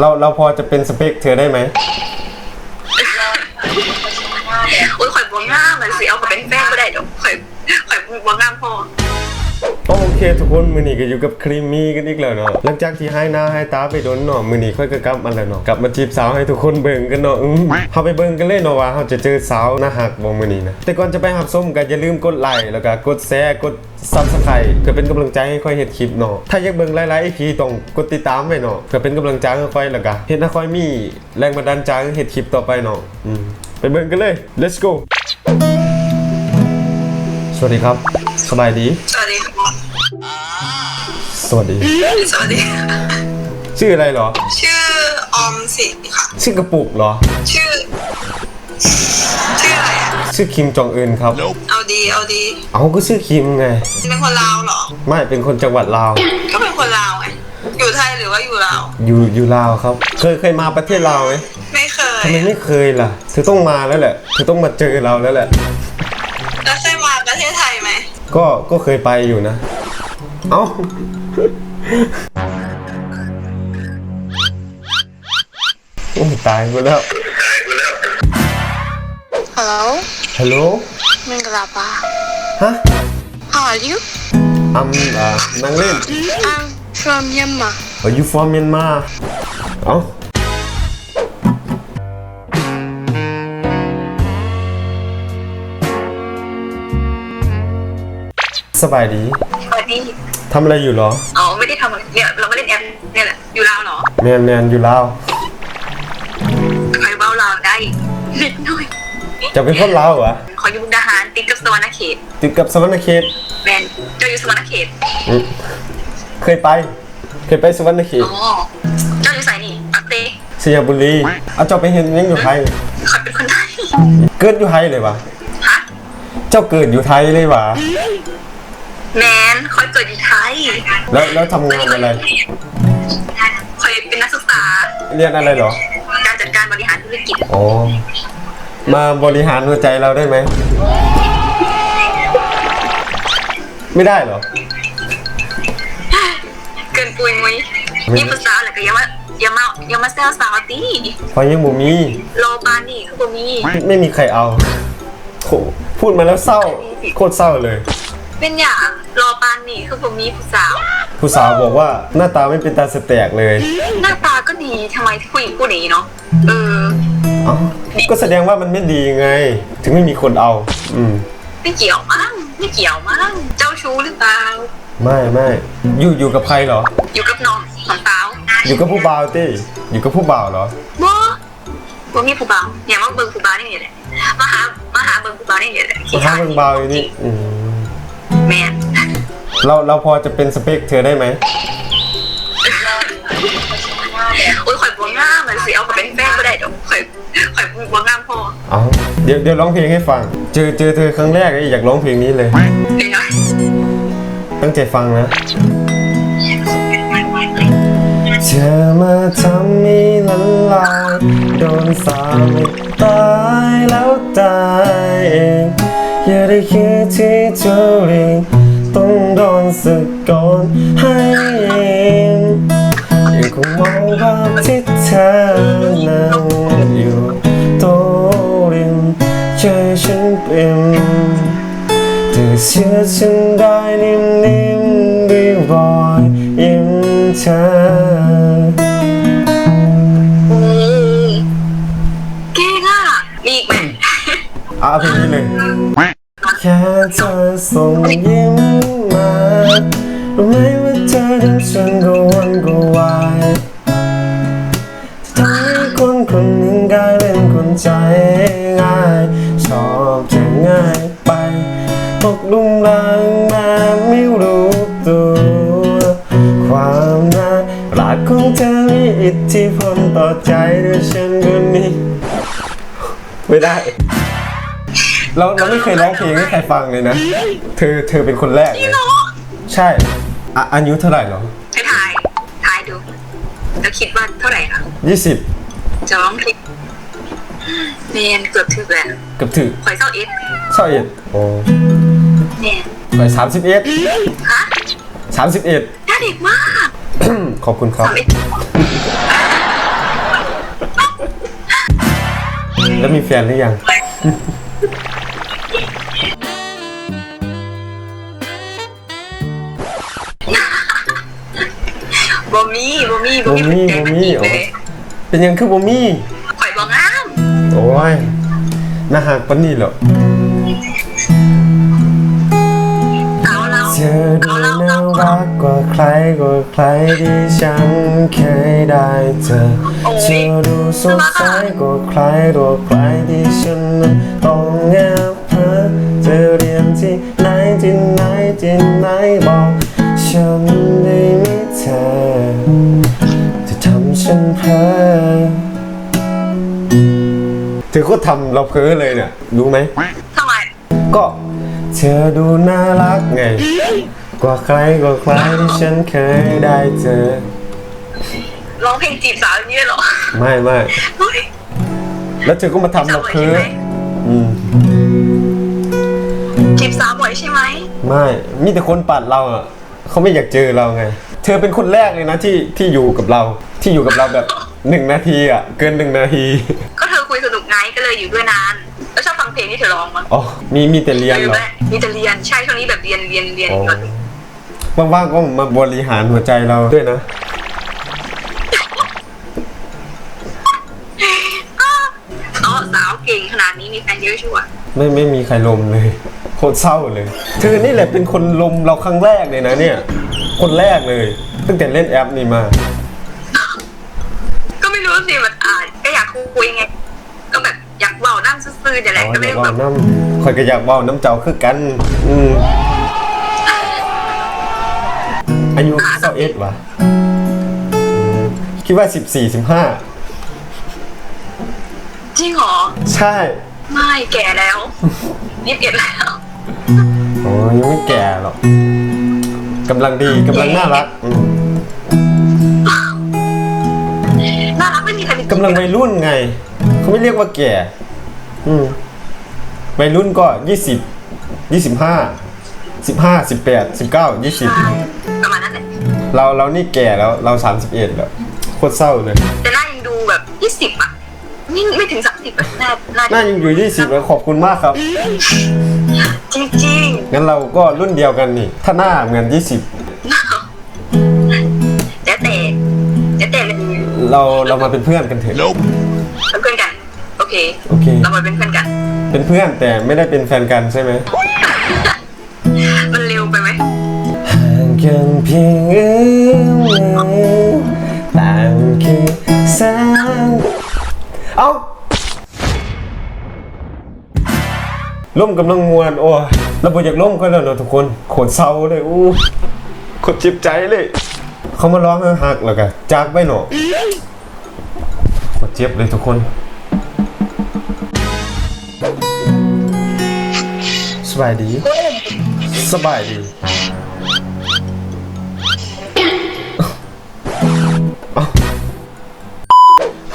เราเราพอจะเป็นสเปคเธอได้ไหมอุ้ยข่อยบัวงามมันสิเอาไปเป็นแฟนก็ได้เดอกข่อยข่อยบัวงามพอ โอเคทุกคนมือนี้ก็อยู่กับครีมมี่กันอีกแล้วเนาะหลังจากที่ให้หน้าให้ตาไปโดนเนาะมือนี้ค่อยก็กลับมาแล้วเนาะกลับมาจีบสาวให้ทุกคนเบิ่งกันเนาะอืมเฮาไปเบิ่งกันเลยเนาะว่าเฮาจะเจอสาวหน้าหักบ่มือนี้นะแต่ก่อนจะไปหับส้มก็อย่าลืมกดไลค์แล้วก็กดแชร์กด Subscribe เพื่อเป็นกำลังใจให้ค่อยเฮ็ดคลิปเนาะถ้าอยากเบิ่งหลายๆ EP ต้องกดติดตามไว้เนาะเพื่อเป็นกำลังใจให้ค่อยแล้วก็เฮ็ดให้ค่อยมีแรงบันดาลใจให้เฮ็ดคลิปต่อไปเนาะอืมไปเบิ่งกันเลย let's go สวัสดีครับสบายดีสวัสดี สวัสดี สวัสดีชื่ออะไรเหรอ ชื่อออมสิค่ะ ชื่อกระปุกเหรอ ชื่อ ชื่ออะไรอะชื่อคิมจองอึนครับ เอาดีเอาดีเอาก็ชื่อคิมไง เป็นคนลาวเหรอ ไม่เป็นคนจังหวัดลาว ก็เป็นคนลาวไงอยู่ไทยหรือว่าอยู่ลาว อยู่อยู่ลาวครับ เคยเคยมาประเทศลาวไหมไม่เคยทำไมไม่เคยล่ะ เธอต้องมาแล้วแหละ เธอต้องมาเจอเราแล้วแหละ แล้วเคยมาประเทศไทยไหม ก็ก็เคยไปอยู่นะ เอ้าโอ้ยตายไปแล้ว Hello, ฮัลโหล Mingalapa. ฮะ How are you? อัมอ่านั่งเล่น I'm from Myanmar. Are you from Myanmar เอ้า สบายดีสวัสดีทำอะไรอยู่เหรอ อ๋อไม่ได้ทำอะไรเนี่ยเราไม่เล่นแอปเนี่ยแหละอยู่ลาวเหรอแมนแมนอยู่ลาวใครเบ้าลาวได้นิดหน่อยจะเป็นคนลาวเหรอขออยู่มุกดาหารติดกับสวรรณเขตติดกับสวรรณเขตแมนเจ้าอยู่สวรรณเขตอืมเคยไป เคยไปสวรรณเขตอ๋อเจ้าอยู่ใส่นี่ปักเต้สยามบุรีเอาเจ้าไปเห็นยังอยู่ไทย ขอยเป็นคนไทยเกิดอยู่ไทยเลยวะฮะเจ้าเกิดอยู่ไทยเลยวะ แมนคอยเกิดอยู่ไทยแล้วแล้วทำงานอะไร คอยเป็นนักศึกษา เรียนอะไรเหรอ การจัดการบริหารธุรกิจอ๋อมาบริหารหัวใจเราได้ไหม ไม่ได้เหรอ เกินปุยมุยไม่นี่ภาษาอะไรก็อยังมาอยังมาอยังมาแซวสาวตีเพราะยังบ่มี โลปานนี่คือบ่มีไม่ไม่มีใครเอาโหพูดมาแล้วเศร้า โคตรเศร้าเลย เป็นอย่างโลปานนี่คือบ่มีผู้สาว ผู้สาวบอกว่าหน้าตาไม่เป็นตาสแตกเลย หน้าตาก็ดีทำไมผู้หญิงผู้นี้เนาะเออเอ้าก็แสดงว่ามันไม่ดีไง ถึงไม่มีคนเอา อืม ไม่เกี่ยวมั้งไม่เกี่ยวมั้งเจ้าชู้หรือเปล่าไม่ไม่อยู่อยู่กับใครเหรอ อยู่กับน้องของสาวอยู่กับผู้บ่าวตี้อยู่กับผู้บ่าวเหรอบ่บ่มีผู้บ่าวเนี่ยมาเบิ่งผู้บ่าวนี่แหละมาหามาหาเบิ่งผู้บ่าวนี่แหละมาหาผู้บ่าวอยู่นี่อืม แม่นเราเราพอจะเป็นสเปคเธอได้ไหมโอ้ยข่อยบัวงามมันสิเอาไปเป็นแฟนก็ได้ดอกข่อยข่อยบัวงามพอเอาเดี๋ยวเดี๋ยวร้องเพลงให้ฟัง เจอเจอเธอครั้งแรกอยากร้องเพลงนี้เลยเป็นไงตั้งใจฟังนะ เธอมาทำให้ละลายโดนสาบตายแล้วตายเอง อย่าได้คิดที่จะเรียงต้องโดนสึกก่อนให้เองยังคงมองภาพที่เธอนั่งอยู่โต๊ะริมใจฉันเปลี่ยนเธอเชื่อฉันได้นิ่มๆด้วยรอยยิ้มเธออืมเก่งอะมีอีกไหม เอาเพลงนี้เลย แค่เธอส่งยิ้มมารู้ไหมว่าเธอทำฉันก็วันก็วายทำให้คนคนหนึ่งกลายเป็นคนใจง่าย ชอบจะง่ายไปตกหลุมรักมาไม่รู้ตัว ความน่ารักของเธอมีอิทธิพลต่อใจด้วยฉันคนนี้ ไม่ได้ เราเราไม่เคยร้องเพลงให้ใครฟังเลยนะ เธอเธอเป็นคนแรกใช่อะอายุเท่าไหร่เหรอให้ถ่ายถ่ายดู แล้วคิดว่าเท่าไหร่คะยี่สิบจะร้องเพลงเมนเกือบถึงแล้วเกือบถึงข่อยเศร้าเอ็ดเศร้าเอ็ดโอ้เมนข่อยสามสิบเอ็ดฮะสามสิบเอ็ดน่าเด็กมาก ขอบคุณครับ แล้วมีแฟนหรือยัง บ่มีบ่มีบ่มีบ่มีเลโอ้ยเป็นหยังคือบ่มีข่อยบ่งามโอ้ยน่าหักปานนี้เหรอเอาเราเธอดูเอาเราน่าเอารักกว่าใครกว่าใครที่ฉันเคยได้เจอเธอดูสดใสกว่าใครกว่าใครที่ฉันนั้นต้องแอบเพ้อเธอเรียนที่ไหนที่ไหนที่ไหนบอกฉันได้ไหม เธอจะทำฉันเพ้อเธอก็ทำเราเพ้อเลยเนี่ยรู้ไหม ทำไม ก็เธอดูน่ารักไง กว่าใครกว่าใครที่ฉันเคยได้เจอ ร้องเพลงจีบสาวอย่างนี้เลยเหรอไม่ไม่เฮ้ยแล้วเธอก็มาทำเราเพ้อใช่ไหมอืมจีบสาวบ่อยใช่ไหมไม่มีแต่คนปัดเราอะ เขาไม่อยากเจอเราไง เธอเป็นคนแรกเลยนะที่ที่อยู่กับเรา ที่อยู่กับเราแบบหนึ่งนาทีอะ เกินหนึ่งนาที ก็เธอคุยสนุกไงก็เลยอยู่ด้วยนานแล้วชอบฟังเพลงที่เธอร้องมั้งอ๋อ มีมีแต่เรียนหรืเหรอว่ามีแต่เรียนใช่ช่วงนี้แบบเรียนเรียนเรียนอ๋อีกอว่างๆก็มาบริหารหัวใจเราด้วยนะอ๋อสาวเก่งขนาดนี้มีแฟนเยอะชัวร์ไม่ไม่มีใครลมเลยโคตรเศร้าเลย เธอนี่แหละเป็นคนลมเราครั้งแรกเลยนะเนี่ย คนแรกเลย ตั้งแต่เล่นแอปนี้มา ก็ไม่รู้สิมันอ่านก็อยากคุยไง ก็แบบอยากเบาน้ำซื่อๆเนี่ยแหอ๋ละอก็อไม่ยากได้เว่าแบบน้ำคอยก็อยากเว่าน้ำเจ้าคือกัน อืมอายุเศร้าเอ็ดวะอืมคิดว่าสิบสี่สิบห้าจริงเหรอ ใช่ ไม่แก่แล้วยี่สิบเอ็ดแล้วโอ้ ยังไม่แก่หรอกกำลังดีกำลังน่ารักอืมน่ารักไม่มีใครเป็นกำลังวัยรุ่นไง เขาไม่เรียกว่าแก่ อืมวัยรุ่นก็ยี่สิบยี่สิบห้าสิบห้าสิบแปดสิบเก้ายี่สิบใช่ประมาณนั้นแหละเราเรานี่แก่แล้วเราสามสิบเอ็ดแล้วโคตรเศร้าเลยแต่หน้ายังดูแบบยี่สิบอะนี่ไม่ถึงสามสิบอะหน้าหน้าน่ายังอยู่ยี่สิบแล้วขอบคุณมากครับ จริงจริงงั้นเราก็รุ่นเดียวกันนี่ ถ้าหน้าเหมือนยี่สิบๆแล้วแต่แล้วแต่เลยเราเรามาเป็นเพื่อนกันเถอะ เป็นเพื่อนกัน โอเค โอเค เรามาเป็นเพื่อนกัน เป็นเพื่อนแต่ไม่ได้เป็นแฟนกันใช่ไหมมันเร็วไปไหมห่างกันเพียงเอื้อมมือต่างคือแสง ล่มกำลังมวนโอ้ยเราบอยากล่มก็แล้วเนาะทุกคนโคตรเศร้าเลยอู้โคตรเจ็บใจเลย เขามาร้องหักๆแล้วก็จากไปเนาะโคตรเจ็บเลยทุกคน สบายดี สบายดี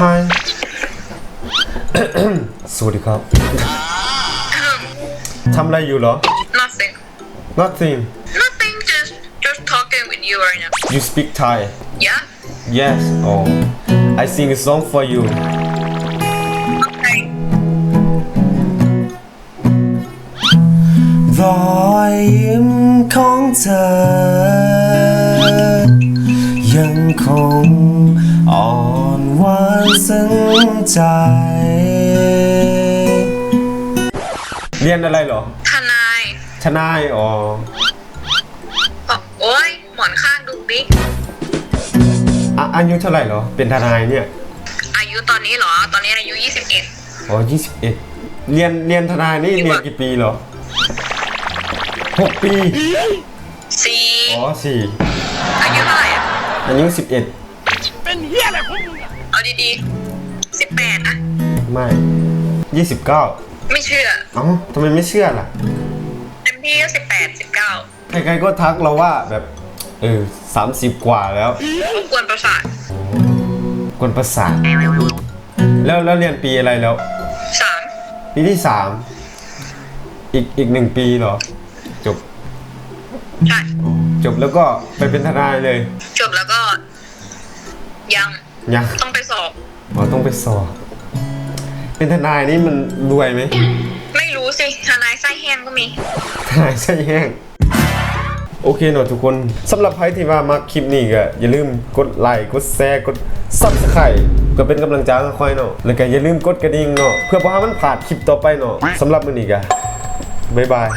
ฮายสวัสดีครับ ทำอะไรอยู่เหรอ nothing Nothing nothing just just talking with you right now You speak Thai yeah Yes Oh I sing a song for you okay รอยยิ้มของเธอ ยังคงอ่อนหวานซึ้งใจ ยนอะไรเหรอ ทนายทนายอ๋อ บอกโอ้ยหมอนข้างดูบิ๊กอะอายุเท่าไหร่เหรอ เป็นทนายเนี่ย อายุตอนนี้เหรอ ตอนนี้อายุ 21 อ๋อยี่สิบเอ็ดเรียน เรียนทนายนี่เรียนกี่ปีเหรอหกปี4อ๋อสี่อายุเท่าไหร่อะอายุสิบเอ็ดเอาดีๆ 18นะไม่ยี่สิบเก้า ไม่เชื่อเอ้าทำไมไม่เชื่อล่ะ เต็มที่ก็18 19ใครๆก็ทักเราว่าแบบเออสามสิบกว่าแล้วรบกวนประสาทกวนประสาทแล้วแล้วเรียนปีอะไรแล้ว3ปีที่สามอีกอีกหนึ่งปีเหรอ จบใช่จบแล้วก็ไปเป็นทนายเลย จบแล้วก็ยังยังต้องไปสอบอ๋อต้องไปสอบ เป็นทนายนี่มันรวยไหมไม่รู้สิทนายไส้แห้งก็มี ทนายใช่แห้ง โอเคเนาะทุกคนสำหรับใครที่ว่ามาคลิปนี้ก็อย่าลืมกดไลค์กดแชร์กดซับสไครต์ก็เป็นกำลังใจให้ค่อยเนาะแล้วก็อย่าลืมกดกระดิ่งเนาะเพื่อบ่ให้มันพลาดคลิปต่อไปเนาะสำหรับมื้อนี้ก็บ๊ายบาย